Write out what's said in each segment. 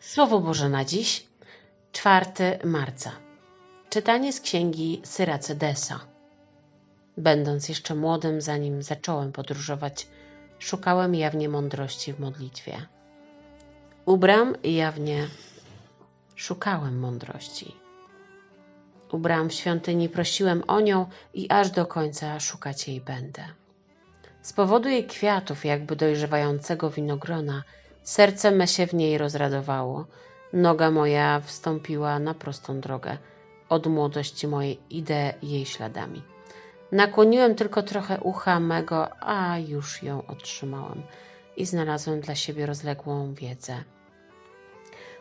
Słowo Boże na dziś, 4 marca. Czytanie z księgi Syracydesa. Będąc jeszcze młodym, zanim zacząłem podróżować, szukałem jawnie mądrości w modlitwie. U bram jawnie szukałem mądrości. U bram w świątyni prosiłem o nią i aż do końca szukać jej będę. Z powodu jej kwiatów, jakby dojrzewającego winogrona, serce me się w niej rozradowało, noga moja wstąpiła na prostą drogę. Od młodości mojej idę jej śladami. Nakłoniłem tylko trochę ucha mego, a już ją otrzymałem i znalazłem dla siebie rozległą wiedzę.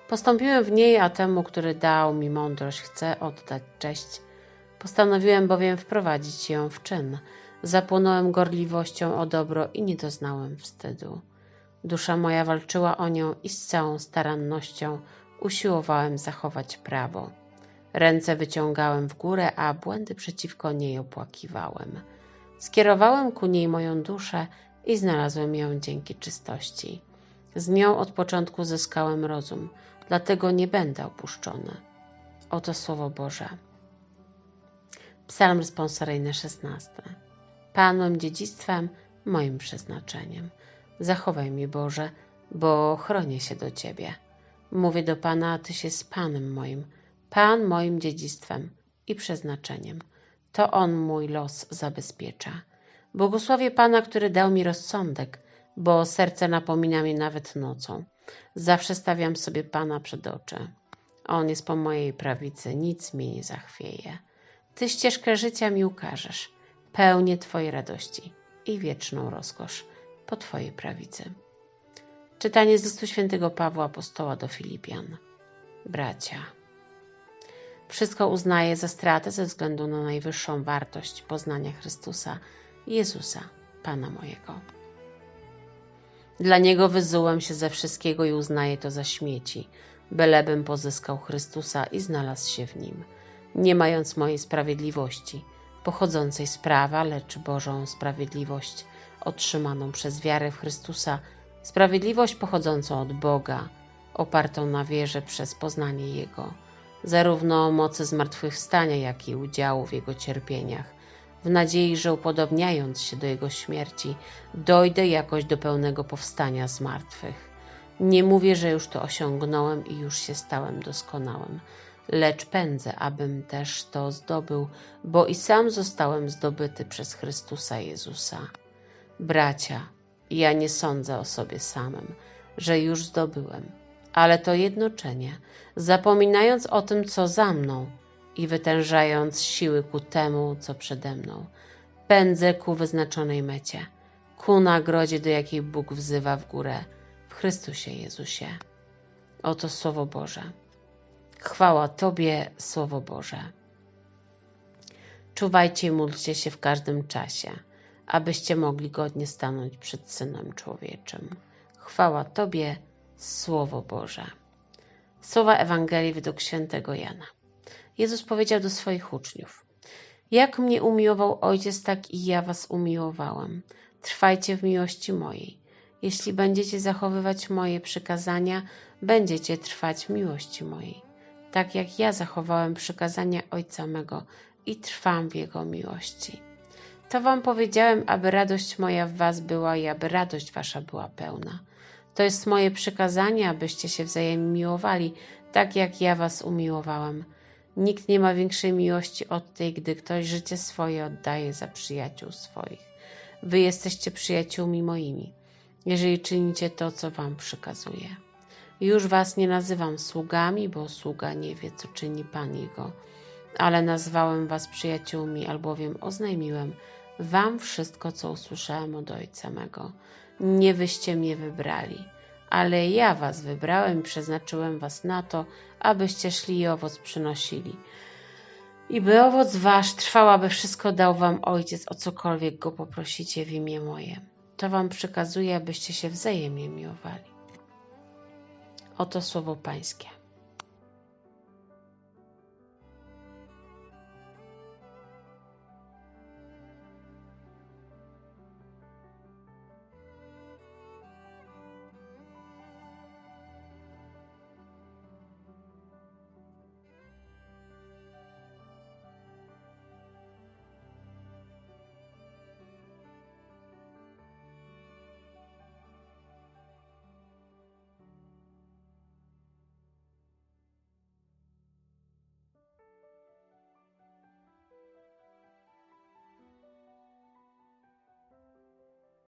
Postąpiłem w niej, a temu, który dał mi mądrość, chcę oddać cześć. Postanowiłem bowiem wprowadzić ją w czyn. Zapłonąłem gorliwością o dobro i nie doznałem wstydu. Dusza moja walczyła o nią i z całą starannością usiłowałem zachować prawo. Ręce wyciągałem w górę, a błędy przeciwko niej opłakiwałem. Skierowałem ku niej moją duszę i znalazłem ją dzięki czystości. Z nią od początku zyskałem rozum, dlatego nie będę opuszczony. Oto Słowo Boże. Psalm responsoryjny 16. Pan moim dziedzictwem, moim przeznaczeniem. Zachowaj mnie, Boże, bo chronię się do Ciebie. Mówię do Pana, Tyś jest Panem moim, Pan moim dziedzictwem i przeznaczeniem. To On mój los zabezpiecza. Błogosławię Pana, który dał mi rozsądek, bo serce napomina mnie nawet nocą. Zawsze stawiam sobie Pana przed oczy. On jest po mojej prawicy, nic mnie nie zachwieje. Ty ścieżkę życia mi ukażesz, pełnię Twojej radości i wieczną rozkosz po Twojej prawicy. Czytanie z listu świętego Pawła Apostoła do Filipian. Bracia. Wszystko uznaję za stratę ze względu na najwyższą wartość poznania Chrystusa, Jezusa, Pana mojego. Dla Niego wyzułem się ze wszystkiego i uznaję to za śmieci, bylebym pozyskał Chrystusa i znalazł się w Nim, nie mając mojej sprawiedliwości, pochodzącej z prawa, lecz Bożą sprawiedliwość, otrzymaną przez wiarę w Chrystusa, sprawiedliwość pochodzącą od Boga, opartą na wierze przez poznanie Jego, zarówno mocy zmartwychwstania, jak i udziału w Jego cierpieniach, w nadziei, że upodobniając się do Jego śmierci, dojdę jakoś do pełnego powstania z martwych. Nie mówię, że już to osiągnąłem i już się stałem doskonałym, lecz pędzę, abym też to zdobył, bo i sam zostałem zdobyty przez Chrystusa Jezusa. Bracia, ja nie sądzę o sobie samym, że już zdobyłem, ale to jednoczenie, zapominając o tym, co za mną i wytężając siły ku temu, co przede mną, pędzę ku wyznaczonej mecie, ku nagrodzie, do jakiej Bóg wzywa w górę w Chrystusie Jezusie. Oto Słowo Boże. Chwała Tobie, Słowo Boże. Czuwajcie i módlcie się w każdym czasie, abyście mogli godnie stanąć przed Synem Człowieczym. Chwała Tobie, Słowo Boże. Słowa Ewangelii według świętego Jana. Jezus powiedział do swoich uczniów: Jak mnie umiłował Ojciec, tak i ja was umiłowałem. Trwajcie w miłości mojej. Jeśli będziecie zachowywać moje przykazania, będziecie trwać w miłości mojej. Tak jak ja zachowałem przykazania Ojca mego i trwam w Jego miłości. To wam powiedziałem, aby radość moja w was była i aby radość wasza była pełna. To jest moje przykazanie, abyście się wzajemnie miłowali, tak jak ja was umiłowałem. Nikt nie ma większej miłości od tej, gdy ktoś życie swoje oddaje za przyjaciół swoich. Wy jesteście przyjaciółmi moimi, jeżeli czynicie to, co wam przykazuję. Już was nie nazywam sługami, bo sługa nie wie, co czyni Pan jego, ale nazwałem was przyjaciółmi, albowiem oznajmiłem wam wszystko, co usłyszałem od Ojca mego. Nie wyście mnie wybrali, ale ja was wybrałem i przeznaczyłem was na to, abyście szli i owoc przynosili. I by owoc wasz trwał, aby wszystko dał wam Ojciec, o cokolwiek go poprosicie w imię moje. To wam przekazuję, abyście się wzajemnie miłowali. Oto słowo Pańskie.